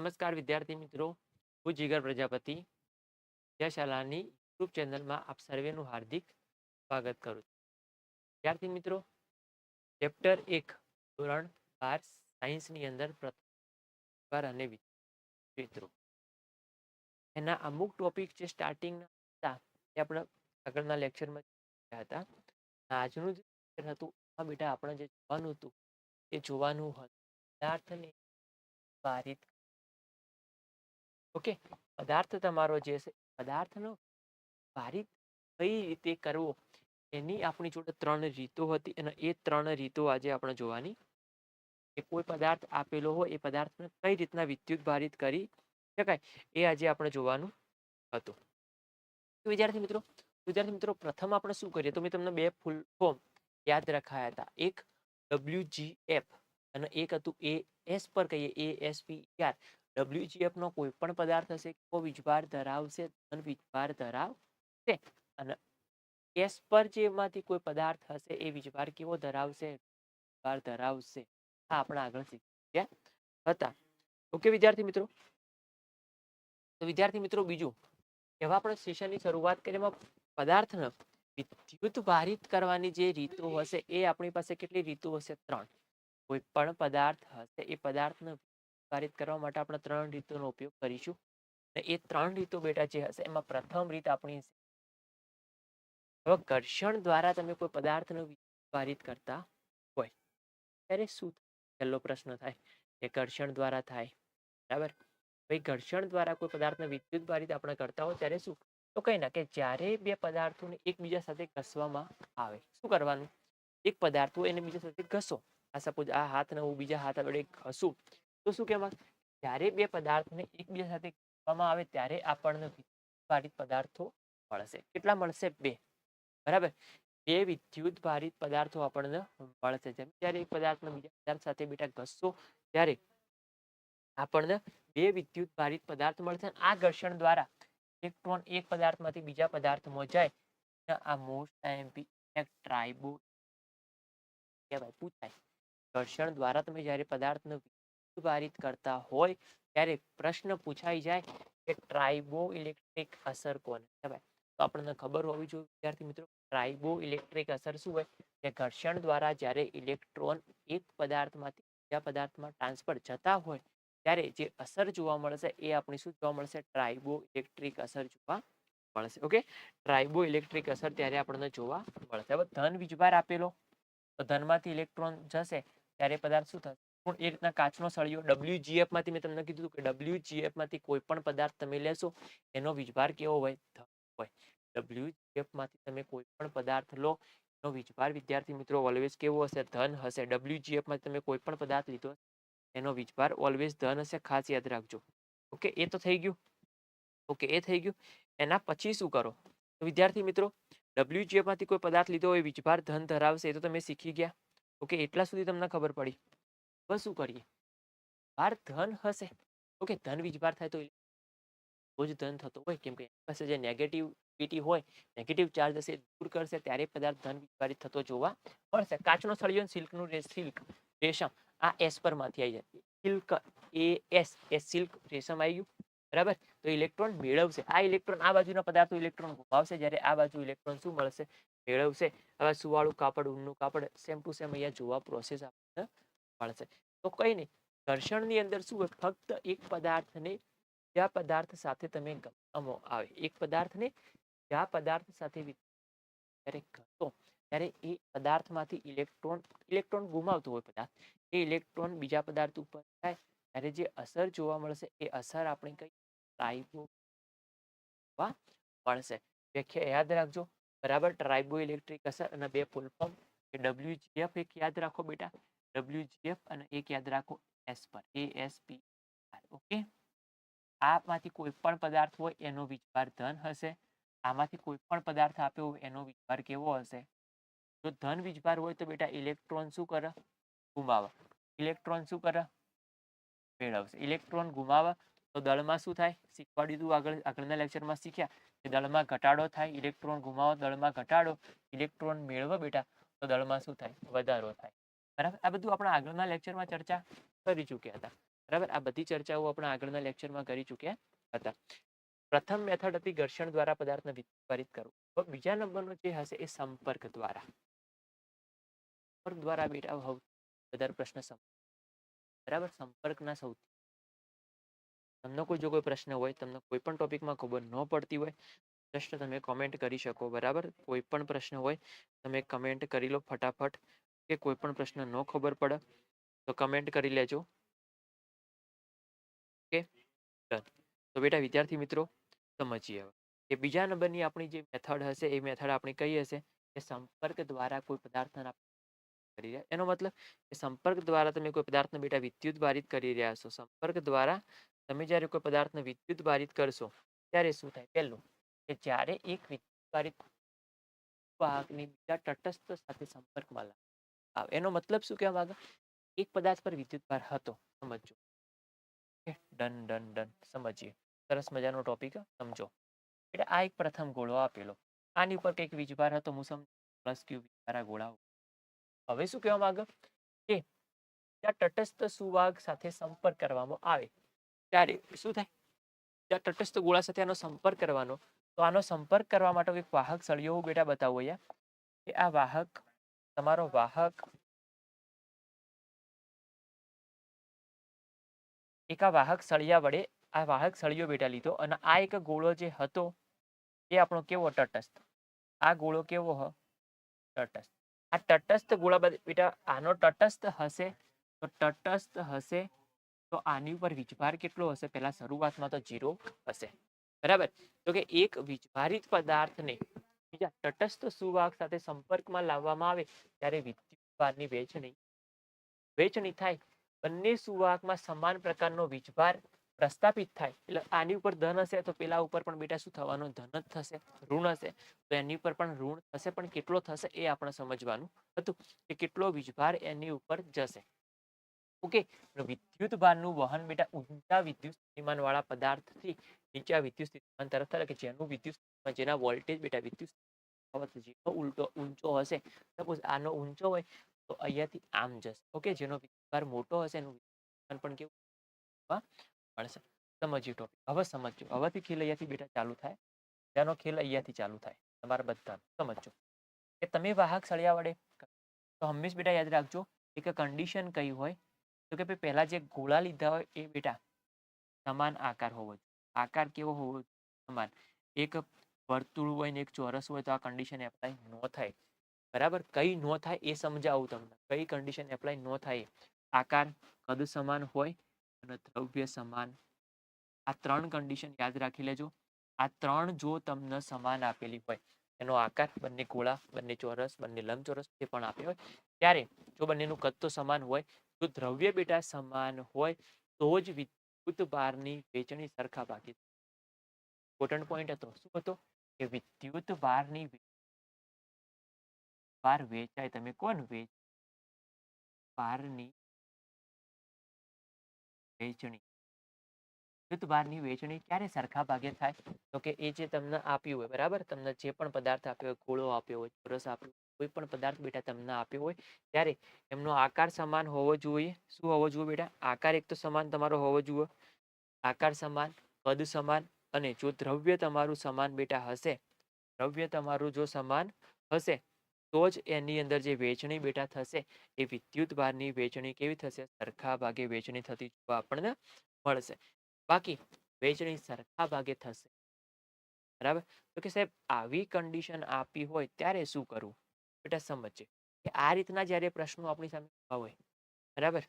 નમસ્કાર વિદ્યાર્થી મિત્રો, હું જીગર પ્રજાપતિ. વિદ્યાશાલાની યુટ્યુબ ચેનલમાં આપ સર્વેનું હાર્દિક સ્વાગત કરું છું. વિદ્યાર્થી મિત્રો, ચેપ્ટર એક, ધોરણ બાર, સાયન્સની અંદર પ્રથમ અને મિત્રો. એના અમુક ટોપિક જે સ્ટાર્ટિંગના હતા, એ આપણે આગળના લેક્ચરમાં હતા. આજનું જે લેક્ચર હતું, એમાં બેટા આપણે જે જોવાનું હતું, એ જોવાનું હતું. પદાર્થને પારિત ઓકે, પદાર્થ તમારો જે છે, પદાર્થનો ભારિત કઈ રીતે કરવો? એની આપણી જોડે ત્રણ રીતો હતી અને એ ત્રણ રીતો આજે આપણે જોવાની. કે કોઈ પદાર્થ આપેલો હોય, એ પદાર્થને કઈ રીતના વિદ્યુત ભારિત કરી શકાય, એ આજે આપણે જોવાનું હતું. વિદ્યાર્થી મિત્રો વિદ્યાર્થી મિત્રો, પ્રથમ આપણે શું કરીએ? તો મેં તમને બે ફૂલ ફોર્મ યાદ રખાયા હતા. એક ડબલ્યુ અને એક હતું એ એસ પર કહીએ એ એસ પી આર ડબલ્યુજીએફ નો કોઈ પણ પદાર્થ હશે કેવો વીજભાર ધરાવશે, ધન વીજભાર ધરાવશે. અને એસ પર જેમાંથી કોઈ પદાર્થ હશે, એ વીજભાર કેવો ધરાવશે? વીજભાર ધરાવશે. આ આપણે આગળ શીખ્યા હતા. ઓકે, વિદ્યાર્થી મિત્રો? તો વિદ્યાર્થી મિત્રો, બીજું, એવા આપણે સેશનની શરૂઆત કરીએ એમાં પદાર્થને વિદ્યુત ભારિત કરવાની જે રીતો હશે, એ આપણી પાસે કેટલી રીતો હશે? ત્રણ. કોઈ પણ પદાર્થ હશે, એ પદાર્થને પારિત કરવા માટે આપણે ત્રણ રીતોનો ઉપયોગ કરીશું. અને એ ત્રણ રીતો બેટા જે હશે, એમાં પ્રથમ રીત આપણી. હવે ઘર્ષણ દ્વારા તમે કોઈ પદાર્થનું પારિત કરતા હોય, ત્યારે શું? પહેલો પ્રશ્ન થાય કે ઘર્ષણ દ્વારા થાય, બરાબર? ભાઈ ઘર્ષણ દ્વારા કોઈ પદાર્થને વિદ્યુત ભારિત આપણે કરતા હોય, ત્યારે શું? તો કઈ ના, કે જ્યારે બે પદાર્થોને એકબીજા સાથે ઘસવામાં આવે, શું કરવાનું? એક પદાર્થ હોય, એને બીજા સાથે ઘસો. આ સપોઝ આ હાથને હું બીજા હાથ વડે ઘસું તો શું કહેવાય? જ્યારે બે પદાર્થને એકબીજા સાથે કરવામાં આવે ત્યારે આપણને વિદ્યુત ભારિત પદાર્થો મળશે. કેટલા મળશે? બે. બરાબર? બે વિદ્યુત ભારિત પદાર્થો આપણને મળશે. જેમ જ્યારે એક પદાર્થને બીજા પદાર્થ સાથે બેટા ઘસશો ત્યારે આપણને બે વિદ્યુત ભારિત પદાર્થ મળશે. આ ઘર્ષણ દ્વારા ઇલેક્ટ્રોન એક પદાર્થમાંથી બીજા પદાર્થમાં જાય. આ મોસ્ટ આઈએમપી ટ્રાઇબો પૂછાય. ઘર્ષણ દ્વારા તમે જ્યારે પદાર્થને ભારિત કરતા હોય ત્યારે પ્રશ્ન પૂછાઈ જાય કે ટ્રાઇબો ઇલેક્ટ્રિક અસર કોને? કહેવાય તો આપણને ખબર હોવી જોઈએ વિદ્યાર્થી મિત્રો ટ્રાઇબો ઇલેક્ટ્રિક અસર શું હોય? કે ઘર્ષણ દ્વારા જ્યારે ઇલેક્ટ્રોન એક પદાર્થમાંથી બીજા પદાર્થમાં ટ્રાન્સફર જતા હોય, ત્યારે જે અસર જોવા મળશે એ આપણે શું જોવા મળશે? ટ્રાઇબો ઇલેક્ટ્રિક અસર જોવા મળશે. ઓકે? ટ્રાઇબો ઇલેક્ટ્રિક અસર ત્યારે આપણને જોવા મળશે. હવે ધન વીજભાર આપેલો. તો ધનમાંથી ઇલેક્ટ્રોન જશે, ત્યારે પદાર્થ શું થશે? એ રીતના કાચનો સળિયો ડબલ્યુજીએફમાંથી મેં તમને કીધું કે ડબલ્યુજીએફમાંથી કોઈ પણ પદાર્થ તમે લેશો, એનો વીજભાર કેવો હોય? હોય. ડબલ્યુજીએફમાંથી તમે કોઈ પણ પદાર્થ લો, એનો વીજભાર, વિદ્યાર્થી મિત્રો ઓલવેઝ કેવો હશે? ધન હશે. ડબલ્યુજીએફમાંથી તમે કોઈ પણ પદાર્થ લીધો એનો વીજભાર ઓલવેઝ ધન હશે. ખાસ યાદ રાખજો. ઓકે? એ તો થઈ ગયું. ઓકે? એ થઈ ગયું. એના પછી શું કરો? વિદ્યાર્થી મિત્રો ડબલ્યુજીએફમાંથી કોઈ પદાર્થ લીધો હોય, વીજભાર ધન ધરાવશે, એ તો તમે શીખી ગયા. ઓકે? એટલા સુધી તમને ખબર પડી. હવે કરીએ? ભાર ધન હશે. ઓકે, ધન વીજભાર થાય તો બહુ જ ધન થતો હોય. કેમ કે પાસે જે નેગેટિવિટી હોય નેગેટિવ ચાર્જ હશે, દૂર કરશે, ત્યારે પદાર્થ ધન વીજભારિત થતો જોવા મળશે. કાચનો સળિયો સિલ્કનું સિલ્ક રેશમ આ એસ પરમાંથી આવી જાય. સિલ્ક એ એસ એ સિલ્ક રેશમ આવી ગયું. બરાબર? તો ઇલેક્ટ્રોન મેળવશે. આ ઇલેક્ટ્રોન આ બાજુના પદાર્થો ઇલેક્ટ્રોન ગુમાવશે જ્યારે આ બાજુ ઇલેક્ટ્રોન શું મળશે? મેળવશે. હવે સુવાળું કાપડ, ઊનનું કાપડ સેમ ટુ સેમ અહીંયા જોવા પ્રોસેસ આપણને મળશે તો કંઈ નહીં, ઘર્ષણની અંદર શું હોય, ફક્ત એક પદાર્થને જ્યાં પદાર્થ સાથે તમે ગમો આવે. એક પદાર્થને જ્યાં પદાર્થ સાથે ત્યારે ઘટો, ત્યારે એ પદાર્થમાંથી ઇલેક્ટ્રોન ઇલેક્ટ્રોન ગુમાવતું હોય પદાર્થ. એ ઇલેક્ટ્રોન બીજા પદાર્થ ઉપર જાય, ત્યારે જે અસર જોવા મળશે, એ અસર આપણે કઈ ટ્રાઇબો મળશે વ્યાખ્યા યાદ રાખજો. બરાબર ટ્રાઇબો ઇલેક્ટ્રિક અસર અને બે ફૂલ ફોર્મ એ ડબલ્યુજીએફ એક યાદ રાખો બેટા. ડબલ્યુજીએફ અને એક યાદ રાખો, એસ પર, એ ઓકે? આમાંથી કોઈ પણ પદાર્થ હોય, એનો વિચાર ધન હશે. આમાંથી કોઈ પણ પદાર્થ આપ્યો હોય, એનો વિચાર કેવો હશે? જો ધન વિજભાર હોય તો બેટા ઇલેક્ટ્રોન શું કરે? ગુમાવે. ઇલેક્ટ્રોન શું કરે? મેળવશે. ઇલેક્ટ્રોન ગુમાવે તો દળમાં શું થાય? શીખવાડી દીધું આગળ, આગળના લેક્ચરમાં શીખ્યા કે દળમાં ઘટાડો થાય. ઇલેક્ટ્રોન ગુમાવો, દળમાં ઘટાડો. ઇલેક્ટ્રોન મેળવો બેટા તો દળમાં શું થાય? વધારો થાય. બરાબર? આ બધું આપણે આગળના લેક્ચરમાં ચર્ચા કરી ચૂક્યા હતા. બરાબર? આ બધી ચર્ચાઓ આપણે આગળના લેક્ચરમાં કરી ચૂક્યા હતા. પ્રથમ મેથડ હતી ઘર્ષણ દ્વારા પદાર્થને વિપરીત કરવું. બીજા નંબરનો જે હશે એ સંપર્ક દ્વારા. સંપર્ક દ્વારા બેટા વધારે પ્રશ્ન બરાબર? સંપર્કના સૌથી તમને કોઈ જો કોઈ પ્રશ્ન હોય, તમને કોઈ પણ ટોપિકમાં ખબર ન પડતી હોય જસ્ટ તમે કોમેન્ટ કરી શકો, બરાબર? કોઈ પણ પ્રશ્ન હોય, તમે કમેન્ટ કરી લો ફટાફટ. કે કોઈ પણ પ્રશ્ન ન ખબર પડે, તો કમેન્ટ કરી લેજો. ઓકે? ડન. તો બેટા વિદ્યાર્થી મિત્રો, સમજીએ કે બીજા નંબરની આપણી જે મેથડ હશે, એ મેથડ આપણી કઈ હશે? કે સંપર્ક દ્વારા કોઈ પદાર્થના કરી રહ્યા. એનો મતલબ કે સંપર્ક દ્વારા તમે કોઈ પદાર્થને બેટા વિદ્યુત ભારિત કરી રહ્યા છો. સંપર્ક દ્વારા તમે જ્યારે કોઈ પદાર્થને વિદ્યુત ભારિત કરશો, ત્યારે શું થાય? પહેલું, કે જ્યારે એક વિદ્યુત ભારિત વાહકની બીજા તટસ્થ સાથે સંપર્કમાં આવે એનો મતલબ શું કહેવા માંગે? એક પદાર્થ પર વિદ્યુતભાર હતો. સમજો ડન ડન ડન. સમજીએ. સરસ મજાનો ટોપિક સમજો. એટલે આ એક પ્રથમ ગોળો આપેલો. આની ઉપર કંઈક વીજભાર હતો, હું સમજ. પ્લસ ક્યુ વીજભારા ગોળા હવે શું કહેવા માંગે? કે જ્યાં તટસ્થ સુવાગ સાથે સંપર્ક કરવામાં આવે, ત્યારે શું થાય? જ્યાં તટસ્થ ગોળા સાથે આનો સંપર્ક કરવાનો, તો આનો સંપર્ક કરવા માટે એક વાહક સળિયો હું બેટા બતાવો અહીંયા કે આ વાહક તમારો વાહક એક આ વાહક સળિયા વડે આ વાહક સળિયો બેટા લીધો અને આ એક ગોળો જે હતો એ આપણો કેવો તટસ્થ? આ ગોળો કેવો તટસ્થ. આ તટસ્થ ગોળા બેટા, આનો તટસ્થ હશે? તો તટસ્થ હશે તો આની ઉપર વીજભાર કેટલો હશે? પહેલા શરૂઆતમાં તો જીરો હશે. બરાબર? તો કે એક વીજભારિત પદાર્થને બીજા તટસ્થ સુવાહક સાથે સંપર્કમાં લાવવામાં આવે ત્યારે વિદ્યુતભારની વહેંચણી વહેંચણી થાય. બંને સુવાહકમાં સમાન પ્રકારનો વીજભાર પ્રસ્થાપિત થાય. એટલે આની ઉપર ધન હશે તો પેલા ઉપર પણ બેટા શું થવાનું? ધન જ થશે. ઋણ હશે. તો એની ઉપર પણ ઋણ થશે. પણ કેટલો થશે એ આપણે સમજવાનું હતું કે કેટલો વીજભાર એની ઉપર જશે. ઓકે વિદ્યુત ભારનું વહન બેટા ઊંચા વિદ્યુત સ્થિતિમાન વાળા પદાર્થથી નીચા વિદ્યુત સ્થિતિમાન તરફ થાય કે જેનું વિદ્યુત સ્થિતિમાન, જેના વોલ્ટેજ બેટા વિદ્યુત જેનો ઉલટો, ઊંચો હશે. સપોઝ આનો ઊંચો હોય, તો અહીંયાથી આમ જશે, ઓકે? જેનો વિદ્યુતભાર મોટો હશે, એનું વિદ્યુતસ્થિતિમાન પણ કેવું મળશે. સમજ્યું ટોપિક હવે સમજજો. હવેથી ખેલ અહીંયાથી બેટા ચાલુ થાય. તેનો ખેલ અહીંયાથી ચાલુ થાય. તમારા બધા સમજજો. કે તમે વાહક સળિયા વડે, તો હંમેશ બેટા યાદ રાખજો, એક કન્ડિશન કઈ હોય તો કે ભાઈ પહેલા જે ગોળા લીધા હોય એ બેટા સમાન આકાર હોવો જોઈએ. આકાર કેવો હોવો સમાન. એક વર્તુળ હોય ને એક ચોરસ હોય તો આ કન્ડિશન એપ્લાય ન થાય. બરાબર? કઈ ન થાય એ સમજાવું તમને. કઈ કન્ડિશન એપ્લાય ન થાય આકાર કદ સમાન હોય અને દ્રવ્ય સમાન. આ ત્રણ કન્ડિશન યાદ રાખી લેજો. આ ત્રણ જો તમને સમાન આપેલી હોય, એનો આકાર બંને ગોળા, બંને ચોરસ, બંને લંબચોરસ જે પણ આપ્યો હોય, ત્યારે જો બંનેનું કદ તો સમાન હોય જો દ્રવ્ય બેટા સમાન હોય, તો જ વિદ્યુત ભારની વેચણી સરખા ભાગે ઇમ્પોર્ટન્ટ પોઈન્ટ હતો. શું હતો? કે વિદ્યુત ભારની ભાર વેચાય. તમે કોણ વેચ ભારની વેચણી. વિદ્યુત ભારની વેચણી ક્યારે સરખા ભાગે થાય? તો કે એ જે તમને આપ્યું હોય, બરાબર? તમને જે પણ પદાર્થ આપ્યો હોય ગોળો આપ્યો હોય, ચોરસ આપ્યો કોઈ પણ પદાર્થ બેટા તમને આપ્યો હોય, ત્યારે એમનો આકાર સમાન હોવો જોઈએ. શું હોવો જોઈએ બેટા? આકાર એક તો સમાન તમારો હોવો જોઈએ. આકાર સમાન કદ સમાન અને જો દ્રવ્ય તમારું સમાન બેટા હશે, દ્રવ્ય તમારું જો સમાન હશે, તો જ એની અંદર જે વેચણી બેટા થશે, એ વિદ્યુત ભારની વેચણી કેવી થશે? સરખા ભાગે વેચણી થતી જોવા આપણને મળશે. બાકી વેચણી સરખા ભાગે થશે. બરાબર? તો કે સાહેબ, આવી કન્ડિશન આપી હોય ત્યારે શું કરવું? બેટા સમજજે કે આ રીતના જ્યારે પ્રશ્નો આપણી સામે હોય, બરાબર?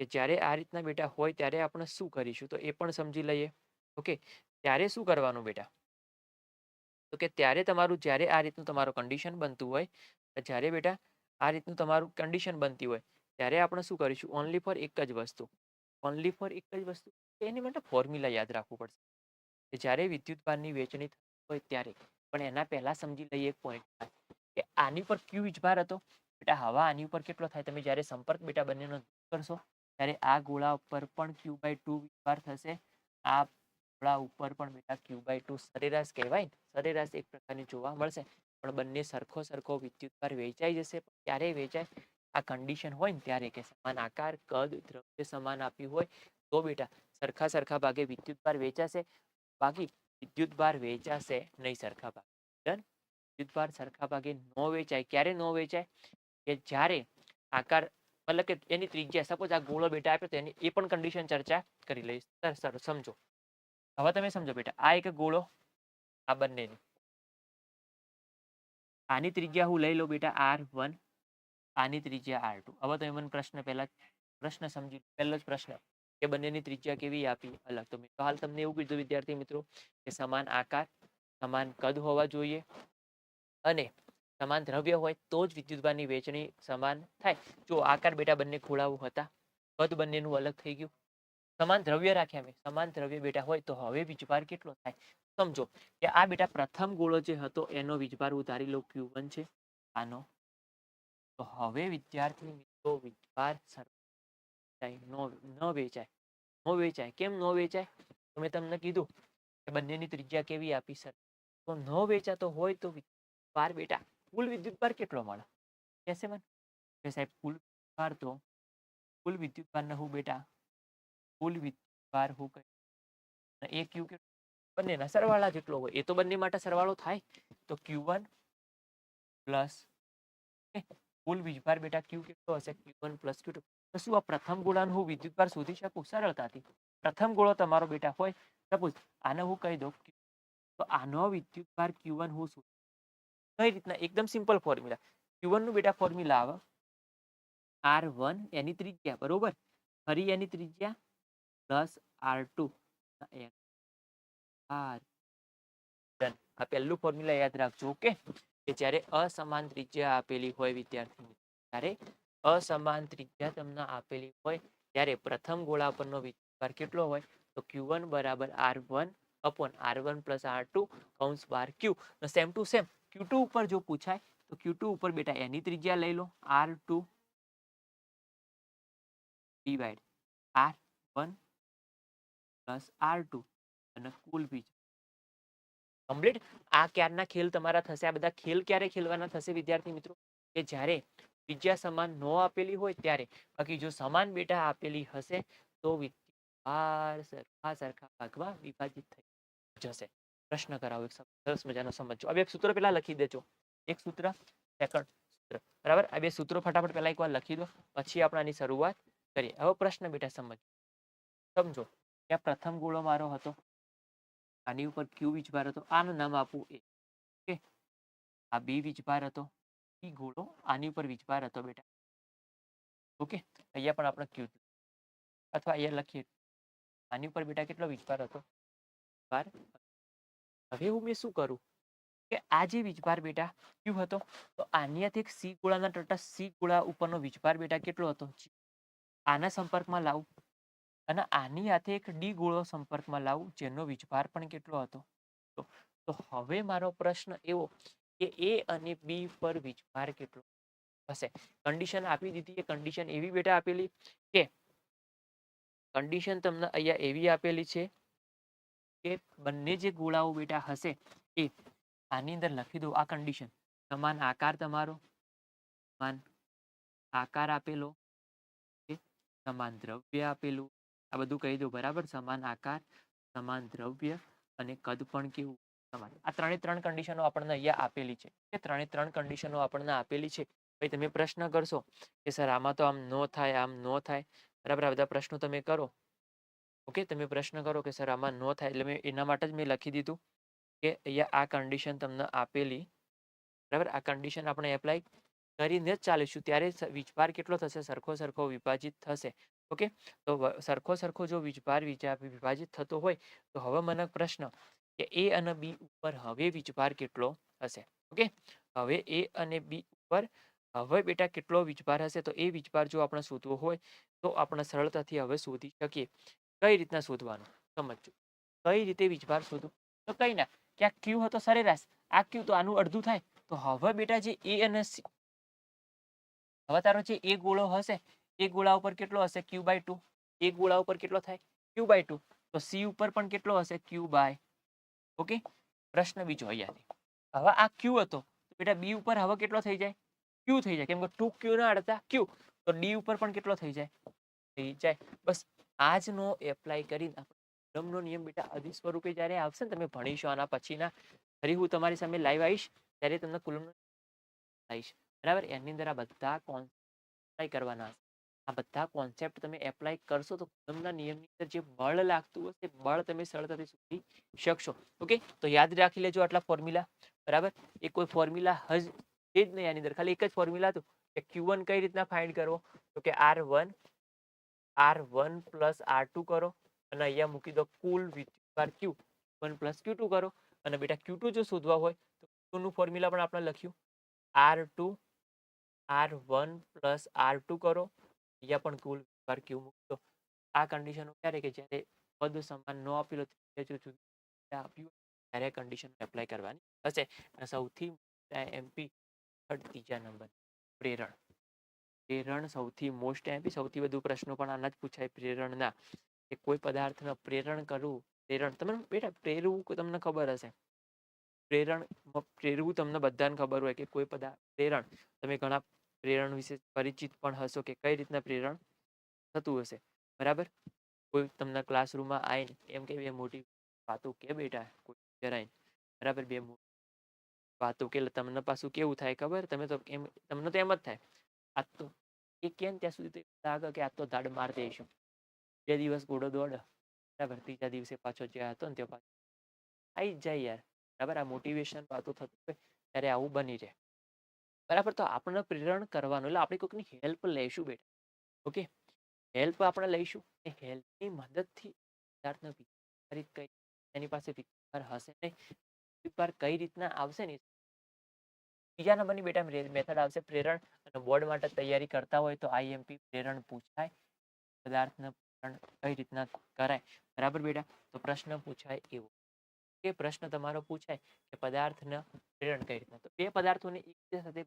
કે જ્યારે આ રીતના બેટા હોય ત્યારે આપણે શું કરીશું? તો એ પણ સમજી લઈએ. ઓકે? ત્યારે શું કરવાનું બેટા? તો કે ત્યારે તમારું, જ્યારે આ રીતનું તમારું કન્ડિશન બનતું હોય જ્યારે બેટા આ રીતનું તમારું કન્ડિશન બનતી હોય, ત્યારે આપણે શું કરીશું? ઓનલી ફોર એક જ વસ્તુ. ઓનલી ફોર એક જ વસ્તુ. એની માટે ફોર્મ્યુલા યાદ રાખવું પડશે. જ્યારે વિદ્યુત ભારની વેચણી હોય ત્યારે. પણ એના પહેલા સમજી લઈએ એક પોઈન્ટ કે આની ઉપર ક્યુ વીજભાર હતો? બેટા, હવા આની ઉપર કેટલો થાય? તમે જ્યારે સંપર્ક બેટા બંનેનો કરશો, ત્યારે આ ગોળા ઉપર પણ ક્યુ બાય ટુ થશે. આ ગોળા ઉપર પણ બેટા ક્યુ બાય સરેરાશ કહેવાય સરેરાશ એક પ્રકારની જોવા મળશે. પણ બંને સરખો સરખો વિદ્યુતભાર વેચાઈ જશે. ક્યારે વેચાય આ કન્ડિશન હોય ને ત્યારે કે સમાન આકાર, કદ, દ્રવ્ય સમાન આપ્યું હોય, તો બેટા સરખા સરખા ભાગે વિદ્યુત ભાર વેચાશે બાકી વિદ્યુત ભાર વેચાશે નહીં સરખા ભાગે. ડન વિદ્યુત સરખા ભાગે ન વેચાય. ક્યારે ન વેચાય? કે જ્યારે આકાર, મતલબ કે એની ત્રિજ્યા સપોઝ આ ગોળો બેટા આપ્યો તો એની, એ પણ કન્ડિશન ચર્ચા કરી લઈશ. સર સર, સમજો. હવે તમે સમજો બેટા, આ એક ગોળો, આ બંનેની. આની ત્રિજ્યા હું લઈ લઉં બેટા આર વન, આની ત્રિજ્યા આર ટુ. હવે તમે મને પ્રશ્ન પહેલા, પ્રશ્ન સમજી. પહેલો જ પ્રશ્ન, કે બંનેની ત્રિજ્યા કેવી આપી? અલગ. તો મેં તો હાલ તમને એવું કીધું વિદ્યાર્થી મિત્રો, કે સમાન આકાર, સમાન કદ હોવા જોઈએ. અને સમાન દ્રવ્ય હોય તો જ વિદ્યુતભારની વેચણી સમાન થાય. જો આકાર બેટા બંને ખોળાઓ હતા, કદ બંનેનું અલગ થઈ ગયું. સમાન દ્રવ્ય રાખ્યા મેં. સમાન દ્રવ્ય બેટા હોય તો હવે વીજભાર કેટલો થાય? સમજો કે આ બેટા પ્રથમ ગોળો જે હતો, એનો વીજભાર હું ધારી ક્યુ વન છે. આનો. તો હવે વિદ્યાર્થી મિત્રો, વીજભાર ન વેચાય. ન વેચાય. કેમ ન વેચાય? તો મેં તમને કીધું કે બંનેની ત્રિજ્યા કેવી આપી સર તો ન વેચાતો હોય તો વીજભાર બેટા કુલ વિદ્યુત ભાર કેટલો મળે કહેશે મને કે સાહેબ કુલ ભાર તો કુલ વિદ્યુત ભાર હું બેટા કુલ વિદ્યુત ભાર હું કહી અને એ ક્યુ કેટલો બંનેના સરવાળા જેટલો હોય એ તો બંને માટે સરવાળો થાય તો ક્યુ વન પ્લસ કુલ વીજભાર બેટા ક્યુ કેટલો હશે Q one plus Q two તો શું આ પ્રથમ ગોળાનો હું વિદ્યુતભાર શોધી શકું સરળતાથી પ્રથમ ગોળો તમારો બેટા હોય સપોઝ આને હું કહી દઉં Q. તો આનો વિદ્યુતભાર ક્યુ વન હું શોધી કઈ રીતના? એકદમ સિમ્પલ ફોર્મ્યુલા ક્યુ નું બેટા ફોર્મ્યુલા આવે. આર વન એની ત્રિજ્યા, બરોબર? ફરી એની ત્રિજ્યા પ્લસ આર ટુ આર આ પહેલું ફોર્મ્યુલા યાદ રાખજો, ઓકે? કે જ્યારે અસમાન ત્રિજ્યા આપેલી હોય વિદ્યાર્થી ત્યારે અસમાન ત્રિજ્યા તમને આપેલી હોય, ત્યારે પ્રથમ ગોળા પરનો વિસ્તાર કેટલો હોય? તો ક્યુ વન બરાબર R one upon R one plus R two કૌંસ બાર Q same to same Q ઉપર જો પૂછાય, તો ક્યુ ટુ ઉપર બેટા એની ત્રિજ્યા લઈ લો R two divide R one plus R two અને કુલ બીજ. કમ્પ્લીટ આ ક્યારના ખેલ તમારા થશે? આ બધા ખેલ ક્યારે ખેલવાના થશે વિદ્યાર્થી મિત્રો? કે જ્યારે ત્રિજ્યા સમાન ન આપેલી હોય ત્યારે. બાકી જો સમાન બેટા આપેલી હશે, તો વિદ્યુતભાર સરખા સરખા ભાગમાં વિભાજિત થઈ જશે. પ્રશ્ન કરાવો, એક સરસ મજાનો સમજો આ એક સૂત્ર પેલા લખી દેજો. એક સૂત્ર, સેકન્ડ સૂત્ર. બરાબર? આ બે સૂત્રો ફટાફટ પહેલા એકવાર લખી દો, પછી આપણે આની શરૂઆત કરીએ. હવે પ્રશ્ન બેટા સમજો. સમજો ત્યાં પ્રથમ ગોળો મારો હતો? આની ઉપર ક્યુ વીજભાર હતો? આનું નામ આપું એ. ઓકે? આ બી વીજભાર હતો. ઈ ગોળો આની ઉપર વીજભાર હતો બેટા. ઓકે? અહીંયા પણ આપણે ક્યુ અથવા અહીંયા લખીએ. આની ઉપર બેટા કેટલો વીજભાર હતો? હવે હું મેં શું કરું? કે આ જે વીજભાર બેટા, ક્યુ હતો? તો આનીયાથી એક સી ગોળાના ટટા સી ગોળા ઉપરનો વીજભાર બેટા કેટલો હતો? આના સંપર્કમાં લાવું. અને આની હાથે એક ડી ગોળો સંપર્કમાં લાવું, જેનો વીજભાર પણ કેટલો હતો? તો હવે મારો પ્રશ્ન એવો કે એ અને બી પર વીજભાર કેટલો હશે? કન્ડિશન આપી દીધી. એ કન્ડિશન એવી બેટા આપેલી કે કન્ડિશન તમને અહીંયા એવી આપેલી છે કે બંને જે ગોળાઓ બેટા હશે એ આની અંદર લખી દો આ કન્ડિશન સમાન આકાર તમારો, સમાન આકાર આપેલો સમાન દ્રવ્ય આપેલું. આ બધું કહી દો, બરાબર? સમાન આકાર, સમાન દ્રવ્ય અને કદ પણ કેવું? સમાન. આ ત્રણે ત્રણ કન્ડિશનો આપણને અહીંયા આપેલી છે. કે ત્રણે ત્રણ કન્ડિશનો આપણને આપેલી છે. ભાઈ, તમે પ્રશ્ન કરશો કે, સર, આમાં તો આમ નો થાય, આમ નો થાય. બરાબર? આ બધા પ્રશ્નો તમે કરો. ઓકે, તમે પ્રશ્ન કરો કે, સર, આમાં નો થાય. એટલે મેં એના માટે જ મેં લખી દીધું કે, અહીંયા આ કન્ડિશન તમને આપેલી. બરાબર? આ કન્ડિશન આપણે એપ્લાય કરીને જ ચાલીશું. ત્યારે વીજભાર કેટલો થશે? સરખો સરખો વિભાજિત થશે. ઓકે? તો સરખો સરખો જો વીજભાર વિભાજિત થતો હોય, તો હવે મને પ્રશ્ન કે, એ અને બી ઉપર હવે વીજભાર કેટલો હશે? ઓકે? હવે એ અને બી ઉપર હવે બેટા કેટલો વીજભાર હશે? તો એ વીજભાર જો આપણે શોધવો હોય, તો આપણે સરળતાથી હવે શોધી શકીએ. કઈ રીતના શોધવાનું? સમજો કઈ રીતે વીજભાર શોધવું? તો કઈ ના. કે આ ક્યુ હતો સરેરાશ. આ ક્યુ તો આનું અડધું થાય. તો હવે બેટા જે એ અને સી હવે તારો જે એ ગોળો હશે એ ગોળા ઉપર કેટલો હશે? ક્યુ બાય ટુ એ ગોળા ઉપર કેટલો થાય? ક્યુ બાય ટુ તો સી ઉપર પણ કેટલો હશે? ક્યુ બાય ઓકે પ્રશ્ન બીજો અહીંયાથી હવે આ ક્યુ હતો. બેટા બી ઉપર હવે કેટલો થઈ જાય? ક્યુ થઈ જાય. કેમ કે ટુ ક્યુ ના અડતા ક્યુ તો ડી ઉપર પણ કેટલો થઈ જાય? થઈ જાય. બસ આજનો એપ્લાય આપણે કુલમનો નિયમ બેટા અધિ સ્વરૂપે જ્યારે આવશે ને તમે ભણીશો આના પછીના, ફરી હું તમારી સામે લાઈવ આવીશ, ત્યારે તમને કુલમનો આવીશ. બરાબર? એની અંદર આ બધા કોન્સેપ્ટ કરવાના આ બધા કોન્સેપ્ટ તમે એપ્લાય કરશો તો કુલમના નિયમની અંદર જે બળ લાગતું હશે બળ તમે સરળતાથી શોધી શકશો. ઓકે તો યાદ રાખી લેજો આટલા ફોર્મ્યુલા બરાબર? એ કોઈ ફોર્મ્યુલા હજ એ જ નહીં આની અંદર. ખાલી એક જ ફોર્મ્યુલા હતું કે ક્યુ વન કઈ રીતના ફાઇન્ડ કરવો? તો કે R one R one plus R two કરો અને અહીંયા મૂકી દો કુલ વિદ્યુતભાર Q one plus Q two કરો અને બેટા ક્યુ ટુ જો શોધવા હોય તો ક્યુનું ફોર્મ્યુલા પણ આપણે લખ્યું. R two R one plus R two કરો. અહીંયા પણ કુલ વિદ્યુતભાર ક્યુ મૂકી દો. આ કન્ડિશનો ક્યારે કે જ્યારે પદ સમાન ન આપેલો આપ્યું ત્યારે કન્ડિશન એપ્લાય કરવાની હશે સૌથી એમપી થર્ડ ત્રીજા નંબર પ્રેરણ. પ્રેરણ સૌથી મોસ્ટ એમપી સૌથી વધુ પ્રશ્નો પણ આના જ પૂછાય પ્રેરણના કે કોઈ પદાર્થને પ્રેરણ કરવું, પ્રેરણ, તમને બેટા પ્રેરવું તમને ખબર હશે. પ્રેરણ પ્રેરવું તમને બધાને ખબર હોય કે કોઈ પદાર્થ પ્રેરણ, તમે ઘણા પ્રેરણ વિશે પરિચિત પણ હશો કે કઈ રીતના પ્રેરણ થતું હશે. બરાબર? કોઈ તમને ક્લાસરૂમમાં આવીને એમ કે, બે મોટી વાતો કે બેટા, કોઈ જરાય બરાબર? બે વાતો કે તમને પાછું કેવું થાય ખબર? તમે તો એમ, તમને તો એમ જ થાય. આ તો એ કેમ ત્યાં સુધી લાગે કે આજ તો દાડ માર દઈશું બે દિવસ ઘોડો દોડ, બરાબર, ત્રીજા દિવસે પાછો જે હતો ને તે પાછો. આવી જ જાય યાર, બરાબર, આ મોટિવેશન વાતો થતું હોય ત્યારે આવું બની રહે બરાબર, તો આપણને પ્રેરણ કરવાનું, એટલે આપણે કોઈકની હેલ્પ લઈશું બેટા, ઓકે? હેલ્પ આપણે લઈશું, એ હેલ્પની મદદથી કઈ, એની પાસે વિચાર હશે નહીં વિચાર કઈ રીતના આવશે ને બીજા નંબરની બેટા મેથડ આવશે પ્રેરણ અને બોર્ડ માટે તૈયારી કરતા હોય તો આઈએમપી પ્રેરણ પૂછાય. પદાર્થને પ્રેરણ કઈ રીતના કરાય? બરાબર બેટા? તો પ્રશ્ન પૂછાય એવો. કે પ્રશ્ન તમારો પૂછાય કે પદાર્થને પ્રેરણ કઈ રીતના? તો બે પદાર્થોને એકબીજા સાથે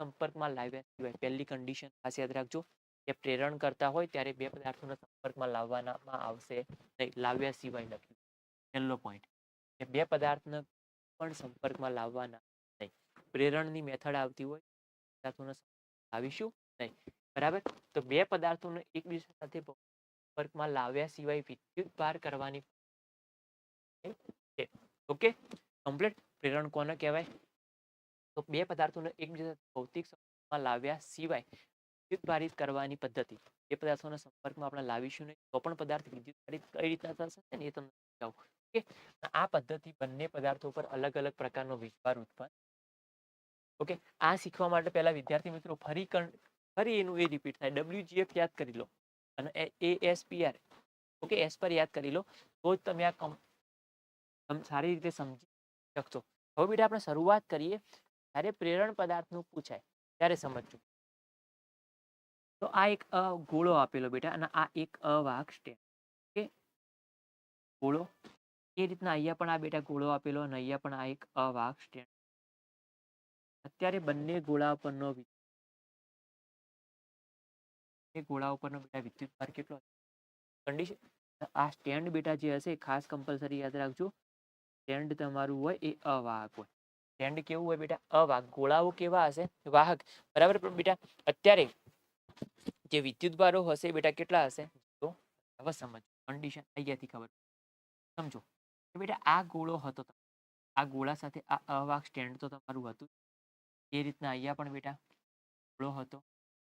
સંપર્કમાં લાવ્યા સિવાય પહેલી કન્ડિશન ખાસ યાદ રાખજો કે પ્રેરણ કરતા હોય ત્યારે બે પદાર્થોના સંપર્કમાં લાવવામાં આવશે નહીં, લાવ્યા સિવાય લખ્યું પહેલો પોઈન્ટ કે બે પદાર્થને પણ સંપર્કમાં લાવવાના પ્રેરણની મેથડ આવતી હોય, પદાર્થોને લાવીશું? નહીં. બરાબર? તો બે પદાર્થોને એકબીજા સાથે સંપર્કમાં લાવ્યા સિવાય વિદ્યુત ભાર કરવાની છે ઓકે? કમ્પ્લીટ? પ્રેરણ કોને કહેવાય? તો બે પદાર્થોને એકબીજા સાથે ભૌતિક સંપર્કમાં લાવ્યા સિવાય વિદ્યુત ભારિત કરવાની પદ્ધતિ. એ પદાર્થોના સંપર્કમાં આપણે લાવીશું નહીં, તો પણ પદાર્થ વિદ્યુત ભારિત કઈ રીતના થશે ને એ તમને સમજાવું. આ પદ્ધતિ બંને પદાર્થો પર અલગ અલગ પ્રકારનો વીજભાર ઉત્પન્ન ઓકે? આ શીખવા માટે પહેલા વિદ્યાર્થી મિત્રો ફરી ફરી એનું એ રિપીટ થાય. ડબલ્યુજીએફ યાદ કરી લો. અને એ એસપીઆર ઓકે? એસ પર યાદ કરી લો. તો જ તમે આ કમ સારી રીતે સમજી શકશો. હવે બેટા આપણે શરૂઆત કરીએ. જ્યારે પ્રેરણ પદાર્થનું પૂછાય, ત્યારે સમજજો. તો આ એક અ ગોળો આપેલો બેટા અને આ એક અવાહક સ્ટેન્ડ ઓકે? ગોળો. એ રીતના અહીંયા પણ આ બેટા ગોળો આપેલો અને અહીંયા પણ આ એક અવાહક સ્ટેન્ડ અત્યારે બંને ગોળા પરનો ગોળા ઉપરનો બેટા વિદ્યુત ભાર કેટલો કન્ડિશન આ સ્ટેન્ડ બેટા જે હશે ખાસ કમ્પલસરી યાદ રાખજો. સ્ટેન્ડ તમારું હોય એ અવાહક હોય. સ્ટેન્ડ કેવું હોય બેટા? અવાહક. ગોળાઓ કેવા હશે? વાહક. બરાબર? પણ બેટા, અત્યારે જે વિદ્યુત ભારો હશે બેટા કેટલા હશે? તો હવે સમજ કન્ડિશન અહીંયાથી ખબર સમજો. કે બેટા, આ ગોળો હતો આ ગોળા સાથે આ અવાહક સ્ટેન્ડ તો તમારું હતું એ રીતના અહીંયા પણ બેટા ગોળો હતો.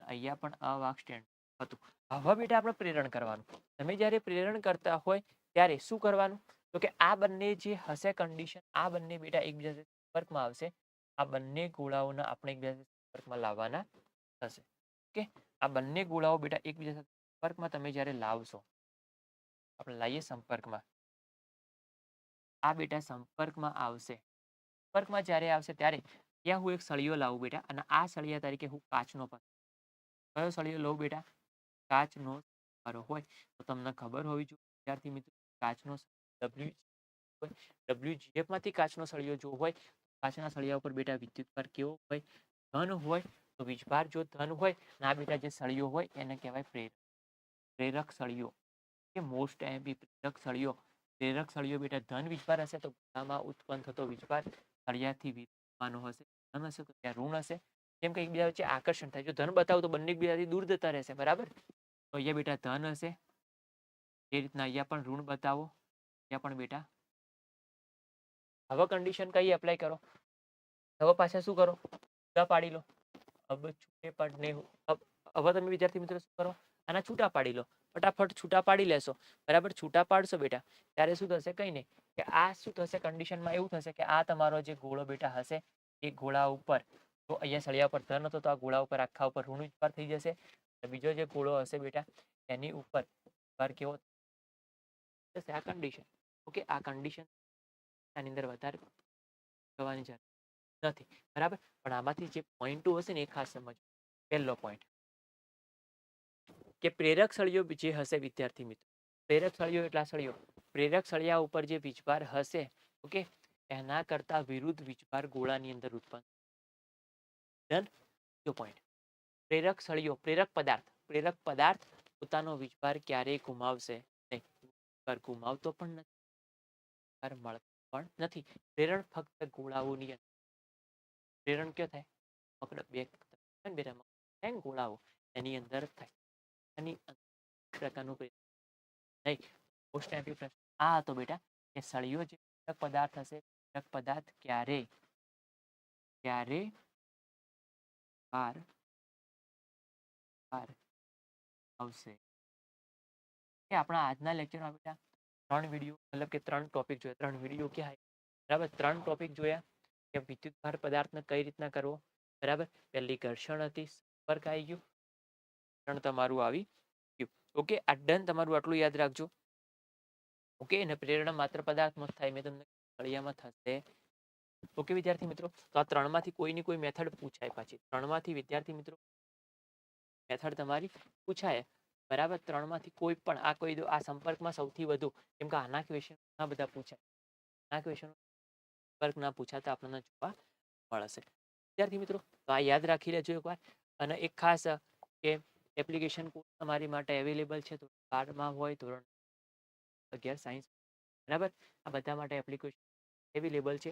અહીંયા પણ અવાહક સ્ટેન્ડ હતું. હવે બેટા આપણે પ્રેરણ કરવાનું. તમે જ્યારે પ્રેરણ કરતા હોય ત્યારે શું કરવાનું? તો કે આ બંને જે હશે કન્ડિશન આ બંને બેટા એકબીજા સંપર્કમાં આવશે. આ બંને ગોળાઓના આપણે એકબીજા સંપર્કમાં લાવવાના થશે. ઓકે? આ બંને ગોળાઓ બેટા એકબીજા સાથે સંપર્કમાં તમે જ્યારે લાવશો, આપણે લાવીએ સંપર્કમાં. આ બેટા સંપર્કમાં આવશે. સંપર્કમાં જ્યારે આવશે ત્યારે ત્યાં હું એક સળિયો લાવું બેટા, અને આ સળિયા તરીકે હું કાચનો પર કયો સળિયો લઉં બેટા? કાચનો સારો હોય. તો તમને ખબર હોવી જોઈએ, વિદ્યાર્થી મિત્રો, કાચનો ડબલ્યુ ડબલ્યુ માંથી કાચનો સળિયો જો હોય, કાચના સળિયા ઉપર બેટા પર કેવો હોય, ધન હોય, તો વીજભાર જો ધન હોય ના બેટા જે સળિયો હોય, એને કહેવાય પ્રેરક. પ્રેરક સળિયો. કે મોસ્ટ એમ્પી પ્રેરક સળિયો. પ્રેરક સળિયો બેટા ધન વીજભાર હશે તો ગુનામાં ઉત્પન્ન થતો વીજભાર સળિયાથી વીજવાનો હશે. ધન હશે તો ત્યાં ઋણ હશે. કેમ કે એકબીજા વચ્ચે આકર્ષણ થાય. જો ધન બતાવો તો બંને એકબીજાથી દૂર જતા રહેશે, બરાબર? તો અહીંયા બેટા ધન હશે. એ રીતના અહીંયા પણ ઋણ બતાવો. અહીંયા પણ બેટા. હવે કન્ડિશન કઈ એપ્લાય કરો? હવે પાછા શું કરો? છૂટા પાડી લો. અબ છૂટે પડને હવ- તમે વિદ્યાર્થી મિત્રો શું કરો? આના છૂટા પાડી લો. ફટાફટ છૂટા પાડી લેશો. બરાબર? છૂટા પાડશો બેટા. ત્યારે શું થશે? કઈ નહીં. કે આ શું થશે? કન્ડિશનમાં એવું થશે કે આ તમારો જે ગોળો બેટા હશે એ ગોળા ઉપર. જો અહીંયા સળિયા ઉપર ધન હતો તો આ ગોળા ઉપર આખા ઉપર ઋણ વિભાર થઈ જશે. બીજો જે ગોળો હશે બેટા, એની ઉપર વિભાર કેવો થશે? આ કન્ડિશન ઓકે, આ કન્ડિશન આની અંદર વધારે જવાની જરૂર નથી. બરાબર? પણ આમાંથી જે પોઈન્ટો હશે ને એ ખાસ સમજ પહેલો પોઈન્ટ કે પ્રેરક સળિયો જે હશે વિદ્યાર્થી મિત્રો. પ્રેરક સળિયો એટલા સળિયો. પ્રેરક સળિયા ઉપર જે વીજભાર હશે, ઓકે એના કરતા વિરુદ્ધ વીજભાર ગોળાની અંદર ઉત્પન્ન. બીજો પોઈન્ટ પ્રેરક સળિયો, પ્રેરક પદાર્થ. પ્રેરક પદાર્થ પોતાનો વીજભાર ક્યારેય ગુમાવશે નહીં. ગુમાવતો પણ નથી. પણ નથી. પ્રેરણ ફક્ત ગોળાઓની પ્રેરણ કયો થાય? પકડ બે બે ગોળાઓ? એની અંદર થાય. એની પ્રકારનું પ્રેરણ નહીં. પ્રશ્ન આ હતો બેટા કે સળિયો જે પદાર્થ હશે પ્રેરક પદાર્થ ક્યારે ક્યારે બહાર બહાર આવશે આપણા આજના લેક્ચરમાં બેટા ત્રણ વીડિયો મતલબ કે ત્રણ ટોપિક જોયા ત્રણ વીડિયો ક્યાં બરાબર ત્રણ ટોપિક જોયા કે વિદ્યુત ભાર પદાર્થને કઈ રીતના કરવો બરાબર પહેલી ઘર્ષણ હતી, સંપર્ક આવી ગયું. ત્રણ તમારું આવી ગયું. ઓકે, આ ડન તમારું આટલું યાદ રાખજો. ઓકે અને પ્રેરણા માત્ર પદાર્થમાં જ થાય, મેં તમને સળિયામાં થશે. ઓકે, વિદ્યાર્થી મિત્રો, તો આ ત્રણમાંથી કોઈની કોઈ મેથડ પૂછાય પાછી. ત્રણમાંથી, વિદ્યાર્થી મિત્રો મેથડ તમારી પૂછાય. બરાબર? ત્રણમાંથી કોઈ પણ, આ કોઈ આ સંપર્કમાં સૌથી વધુ, કેમ કે આના ક્વેશ્ચન ઘણા બધા પૂછાય. આના ક્વેશ્ચન સંપર્ક ના પૂછાતા આપણને જોવા મળશે. વિદ્યાર્થી મિત્રો, તો આ યાદ રાખી લેજો એકવાર. અને એક ખાસ, કે એપ્લિકેશન કોર્સ તમારી માટે અવેલેબલ છે. ધોરણ બારમાં હોય, ધોરણ અગિયાર સાયન્સ બરાબર? આ બધા માટે એપ્લિકેશન અવેલેબલ છે.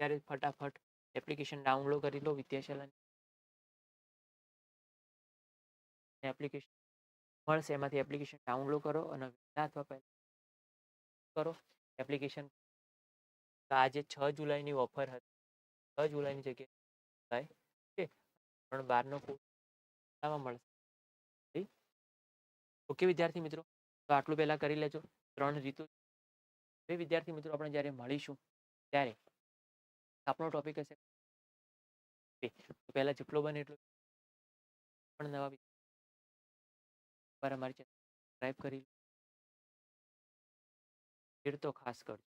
ત્યારે ફટાફટ એપ્લિકેશન ડાઉનલોડ કરી લો વિદ્યાશાલાની એપ્લિકેશન મળશે. એમાંથી એપ્લિકેશન ડાઉનલોડ કરો અને અથવા પહેલાં કરો. એપ્લિકેશન આજે છ જુલાઈની ઓફર હતી. છ જુલાઈની જગ્યાએ છે ધોરણ બારનો કોર્સમાં મળશે. ઓકે વિદ્યાર્થી મિત્રો. તો આટલું પહેલાં કરી લેજો. ત્રણ રીતો. વિદ્યાર્થી મિત્રો, આપણે જ્યારે મળીશું ત્યારે આપણો ટોપિક હશે. તો પહેલા જેટલો બને એટલો પણ નવા પર અમારી ચેનલ સબસ્ક્રાઈબ કરી. તો ખાસ કરજો